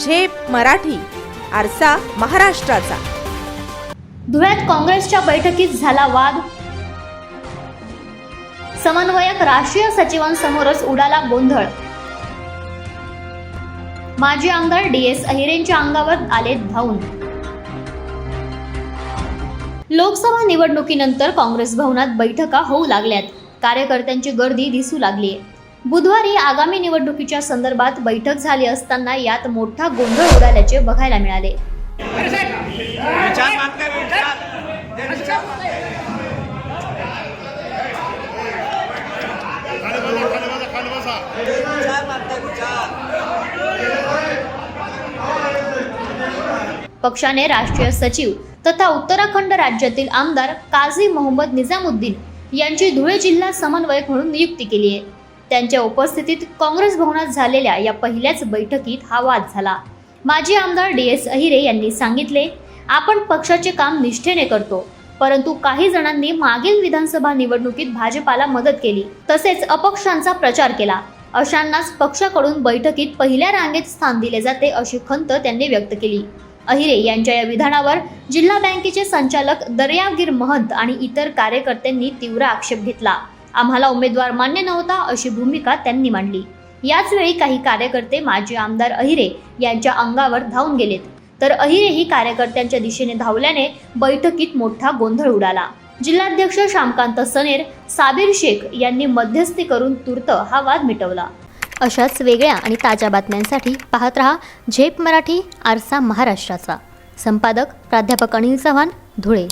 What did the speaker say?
झेप मराठी आरसा महाराष्ट्राचा. धुळ्यात काँग्रेसच्या बैठकीत झाला वाद. समन्वयक राष्ट्रीय सचिवांसमोरच उडाला गोंधळ. माजी आमदार डी एस अहिरेंच्या अंगावर आले धावून. लोकसभा निवडणुकीनंतर काँग्रेस भवनात बैठका होऊ लागल्यात. कार्यकर्त्यांची गर्दी दिसू लागली बुधवारी आगामी निवडणुकीच्या संदर्भात बैठक झाली असताना यात मोठा गोंधळ उडाल्याचे बघायला मिळाले. पक्षाने राष्ट्रीय सचिव तथा उत्तराखंड राज्यातील आमदार काझी मोहम्मद निजामुद्दीन यांची धुळे जिल्हा समन्वयक म्हणून नियुक्ती केली आहे. त्यांच्या उपस्थितीत काँग्रेस भवनात झालेल्या या पहिल्याच बैठकीत हा वाद झाला. माजी आमदार डी एस अहिरे यांनी सांगितले आपण पक्षाचे काम निष्ठेने करतो परंतु काही जणांनी मागील विधानसभा निवडणुकीत भाजपाला मदत केली तसेच अपक्षांचा प्रचार केला. अशांनाच पक्षाकडून बैठकीत पहिल्या रांगेत स्थान दिले जाते अशी खंत त्यांनी व्यक्त केली. अहिरे यांच्या या विधानावर जिल्हा बँकेचे संचालक दर्यावगीर महंत आणि इतर कार्यकर्त्यांनी तीव्र आक्षेप घेतला. आम्हाला उमेदवार मान्य नव्हता अशी भूमिका त्यांनी मांडली. याचवेळी काही कार्यकर्ते माजी आमदार अहिरे यांच्या अंगावर धावून गेलेत. तर अहिरेही कार्यकर्त्यांच्या दिशेने धावल्याने बैठकीत मोठा गोंधळ उडाला. जिल्हाध्यक्ष श्यामकांत सनेर साबीर शेख यांनी मध्यस्थी करून तूर्त हा वाद मिटवला. अशाच वेगळ्या आणि ताज्या बातम्यांसाठी पाहत रहा झेप मराठी आरसा महाराष्ट्राचा. संपादक प्राध्यापक अनिल चव्हाण धुळे.